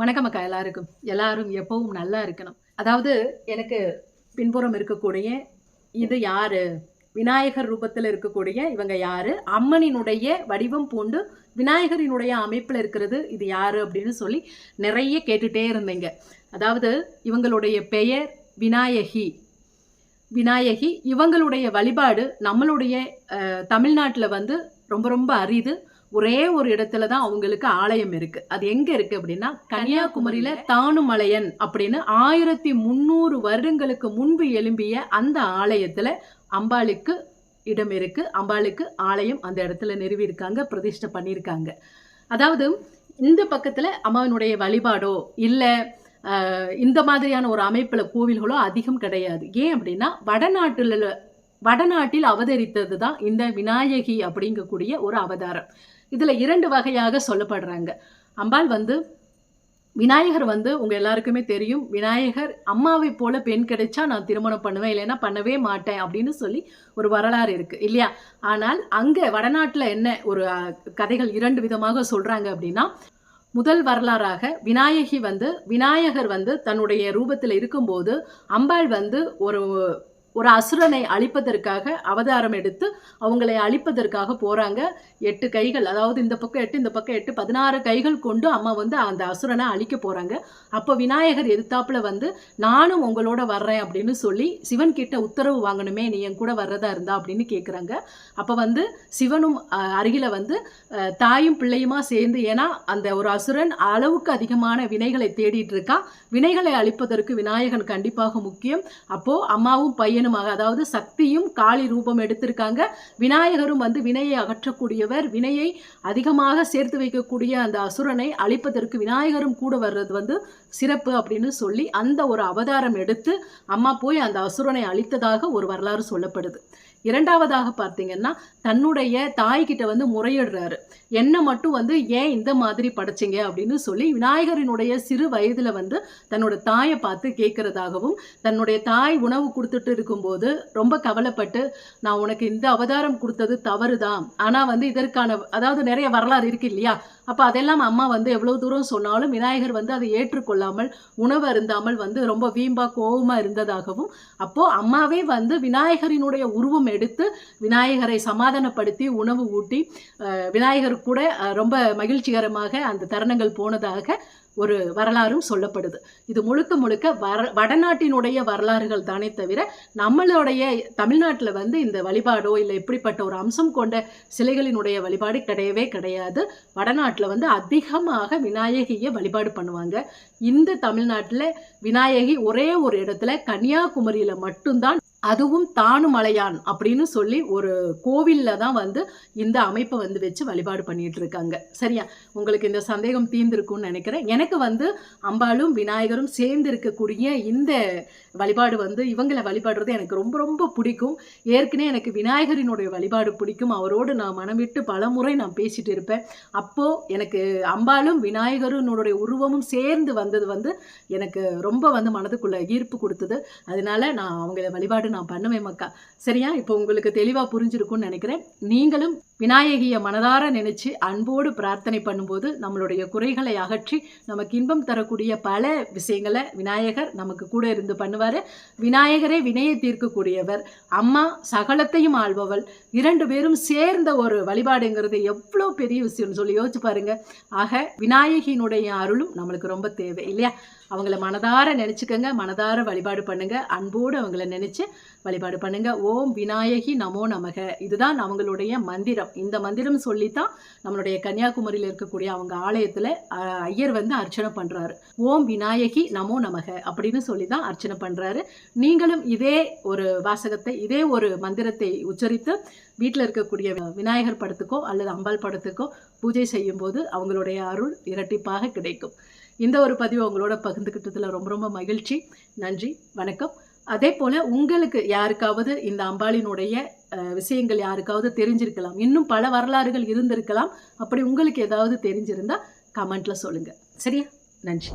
வணக்கம் அக்கா எல்லாருக்கும். எல்லாரும் எப்பவும் நல்லா இருக்கணும். அதாவது எனக்கு பின்புறம் இருக்கக்கூடிய இது யாரு? விநாயகர் ரூபத்தில் இருக்கக்கூடிய இவங்க யாரு? அம்மனினுடைய வடிவம் பூண்டு விநாயகரினுடைய அமைப்பில் இருக்கிறது இது யாரு அப்படின்னு சொல்லி நிறைய கேட்டுட்டே இருந்தீங்க. அதாவது இவங்களுடைய பெயர் விநாயகி. விநாயகி இவங்களுடைய வழிபாடு நம்மளுடைய தமிழ்நாட்டில் வந்து ரொம்ப ரொம்ப அரிது. ஒரே ஒரு இடத்துல தான் அவங்களுக்கு ஆலயம் இருக்கு. அது எங்க இருக்கு அப்படின்னா கன்னியாகுமரியில தானுமலையன் அப்படின்னு ஆயிரத்தி முந்நூறு வருடங்களுக்கு முன்பு எழும்பிய அந்த ஆலயத்துல அம்பாளுக்கு இடம் இருக்கு. அம்பாளுக்கு ஆலயம் அந்த இடத்துல நிறுவியிருக்காங்க பிரதிஷ்டை பண்ணியிருக்காங்க. அதாவது இந்த பக்கத்துல அம்மாவினுடைய வழிபாடோ இல்லை இந்த மாதிரியான ஒரு அமைப்பில் கோவில்களோ அதிகம் கிடையாது. ஏன் அப்படின்னா வடநாட்டில் வடநாட்டில் அவதரித்தது தான் இந்த விநாயகி அப்படிங்கக்கூடிய ஒரு அவதாரம். இதில் இரண்டு வகையாக சொல்லப்படுறாங்க. அம்பாள் வந்து விநாயகர் வந்து உங்கள் எல்லாருக்குமே தெரியும். விநாயகர் அம்மாவை போல பெண் கிடைச்சா நான் திருமணம் பண்ணுவேன் இல்லைன்னா பண்ணவே மாட்டேன் அப்படின்னு சொல்லி ஒரு வரலாறு இருக்குது இல்லையா? ஆனால் அங்கே வடநாட்டில் என்ன ஒரு கதைகள் இரண்டு விதமாக சொல்கிறாங்க அப்படின்னா முதல் வரலாறாக விநாயகி வந்து விநாயகர் வந்து தன்னுடைய ரூபத்தில் இருக்கும்போது அம்பாள் வந்து ஒரு ஒரு அசுரனை அழிப்பதற்காக அவதாரம் எடுத்து அவங்களை அழிப்பதற்காக போகிறாங்க எட்டு கைகள் அதாவது இந்த பக்கம் எட்டு இந்த பக்கம் எட்டு பதினாறு கைகள் கொண்டு அம்மா வந்து அந்த அசுரனை அழிக்க போகிறாங்க அப்போ விநாயகர் எதிர்த்தாப்புல வந்து நானும் உங்களோட வர்றேன் அப்படின்னு சொல்லி சிவன் கிட்ட உத்தரவு வாங்கணுமே நீ என் கூட வர்றதா இருந்தா அப்படின்னு கேட்குறாங்க அப்போ வந்து சிவனும் அருகில வந்து தாயும் பிள்ளையுமா சேர்ந்து ஏன்னா அந்த ஒரு அசுரன் அளவுக்கு அதிகமான வினைகளை தேடிட்டு இருக்கா. வினைகளை அழிப்பதற்கு விநாயகன் கண்டிப்பாக முக்கியம். அப்போ அம்மாவும் பையன் பையனுமாக அதாவது சக்தியும் காளி ரூபம் எடுத்திருக்காங்க. விநாயகரும் வந்து வினையை அகற்றக்கூடியவர். வினையை அதிகமாக சேர்த்து வைக்கக்கூடிய அந்த அசுரனை அழிப்பதற்கு விநாயகரும் கூட வர்றது வந்து சிறப்பு அப்படின்னு சொல்லி அந்த ஒரு அவதாரம் எடுத்து அம்மா போய் அந்த அசுரனை அழித்ததாக ஒரு வரலாறு சொல்லப்படுது. இரண்டாவதாக பார்த்தீங்கன்னா தன்னுடைய தாய்கிட்ட வந்து முறையிடுறாரு. என்ன மட்டும் வந்து ஏன் இந்த மாதிரி படைச்சிங்க? அப்படின்னு சொல்லி விநாயகரினுடைய சிறு வயதில் வந்து தன்னோட தாயை பார்த்து கேட்கறதாகவும் தன்னுடைய தாய் உணவு கொடுத்துட்டு இருக்கும்போது ரொம்ப கவலைப்பட்டு நான் உனக்கு இந்த அவதாரம் கொடுத்தது தவறு தான் ஆனால் வந்து இதற்கான அதாவது நிறைய வரலாறு இருக்கு இல்லையா? அப்போ அதெல்லாம் அம்மா வந்து எவ்வளோ தூரம் சொன்னாலும் விநாயகர் வந்து அதை ஏற்றுக்கொள்ளாமல் உணவு அருந்தாமல் வந்து ரொம்ப வீம்பா கோபமாக இருந்ததாகவும் அப்போது அம்மாவே வந்து விநாயகரினுடைய உருவம் எடுத்து விநாயகரை சமாதானப்படுத்தி உணவு ஊட்டி விநாயகர் கூட ரொம்ப மகிழ்ச்சிகரமாக அந்த தருணங்கள் போனதாக ஒரு வரலாறும் சொல்லப்படுது. இது முழுக்க முழுக்க வர வடநாட்டினுடைய வரலாறுகள் தானே தவிர நம்மளுடைய தமிழ்நாட்டில் வந்து இந்த வழிபாடோ இல்லை இப்படிப்பட்ட ஒரு அம்சம் கொண்ட சிலைகளினுடைய வழிபாடு கிடையவே கிடையாது. வடநாட்டில் வந்து அதிகமாக விநாயகியை வழிபாடு பண்ணுவாங்க. இந்த தமிழ்நாட்டில் விநாயகி ஒரே ஒரு இடத்துல கன்னியாகுமரியில் மட்டும்தான் அதுவும் தானுமலையான் அப்படின்னு சொல்லி ஒரு கோவிலில் தான் வந்து இந்த அமைப்பை வந்து வச்சு வழிபாடு பண்ணிட்டு இருக்காங்க சரியா? உங்களுக்கு இந்த சந்தேகம் தீர்ந்திருக்கும்னு நினைக்கிறேன். எனக்கு வந்து அம்பாளும் விநாயகரும் சேர்ந்து இருக்கக்கூடிய இந்த வழிபாடு வந்து இவங்களை வழிபாடுறது எனக்கு ரொம்ப ரொம்ப பிடிக்கும். ஏற்கனவே எனக்கு விநாயகரினுடைய வழிபாடு பிடிக்கும். அவரோடு நான் மனம் விட்டு பல முறை நான் பேசிட்டு இருப்பேன். அப்போது எனக்கு அம்பாளும் விநாயகருனுடைய உருவமும் சேர்ந்து வந்தது வந்து எனக்கு ரொம்ப வந்து மனதுக்குள்ளே ஈர்ப்பு கொடுத்தது. அதனால நான் அவங்கள வழிபாடு நான் பண்ணுவேன் மக்கா. சரியா? இப்போ உங்களுக்கு தெளிவாக புரிஞ்சிருக்கும்னு நினைக்கிறேன். நீங்களும் விநாயகியை மனதார நினைச்சு அன்போடு பிரார்த்தனை பண்ணும்போது நம்மளுடைய குறைகளை அகற்றி நமக்கு இன்பம் தரக்கூடிய பல விஷயங்களை விநாயகர் நமக்கு கூட இருந்து பண்ணுவார். விநாயகரே வினையை தீர்க்கக்கூடியவர். அம்மா சகலத்தையும் ஆள்பவள். இரண்டு பேரும் சேர்ந்த ஒரு வழிபாடுங்கிறது எவ்வளோ பெரிய விஷயம்னு சொல்லி யோசிச்சு பாருங்க. ஆக விநாயகியினுடைய அருளும் நம்மளுக்கு ரொம்ப தேவை இல்லையா? அவங்கள மனதார நினச்சிக்கோங்க மனதார வழிபாடு பண்ணுங்க. அன்போடு அவங்கள நினச்சி வழிபாடு பண்ணுங்க. ஓம் விநாயகி நமோ நமக. இதுதான் அவங்களுடைய மந்திரம். மந்திரம் இந்த மந்திரம் சொல்லித்தான் நம்மளுடைய கன்னியாகுமரியில் இருக்கக்கூடிய அவங்க ஆலயத்தில் ஐயர் வந்து அர்ச்சனை பண்ணுறாரு ஓம் விநாயகி நமோ நமக அப்படின்னு சொல்லி தான் அர்ச்சனை பண்ணுறாரு நீங்களும் இதே ஒரு வாசகத்தை இதே ஒரு மந்திரத்தை உச்சரித்து வீட்டில் இருக்கக்கூடிய விநாயகர் படத்துக்கோ அல்லது அம்பாள் படத்துக்கோ பூஜை செய்யும்போது அவங்களுடைய அருள் இரட்டிப்பாக கிடைக்கும். இந்த ஒரு பதிவு உங்களோட பகிர்ந்துக்கிட்டதில் ரொம்ப ரொம்ப மகிழ்ச்சி. நன்றி வணக்கம். அதே போல் உங்களுக்கு யாருக்காவது இந்த அம்பாளினுடைய விஷயங்கள் யாருக்காவது தெரிஞ்சிருக்கலாம். இன்னும் பல வரலாறுகள் இருந்திருக்கலாம். அப்படி உங்களுக்கு ஏதாவது தெரிஞ்சிருந்தால் கமெண்ட்டில் சொல்லுங்கள் சரியா? நன்றி.